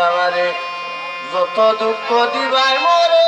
আমারে যত দুঃখ দিবাই মরে।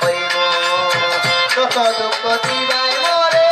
হইব কত দুঃখ দিবাই মরে।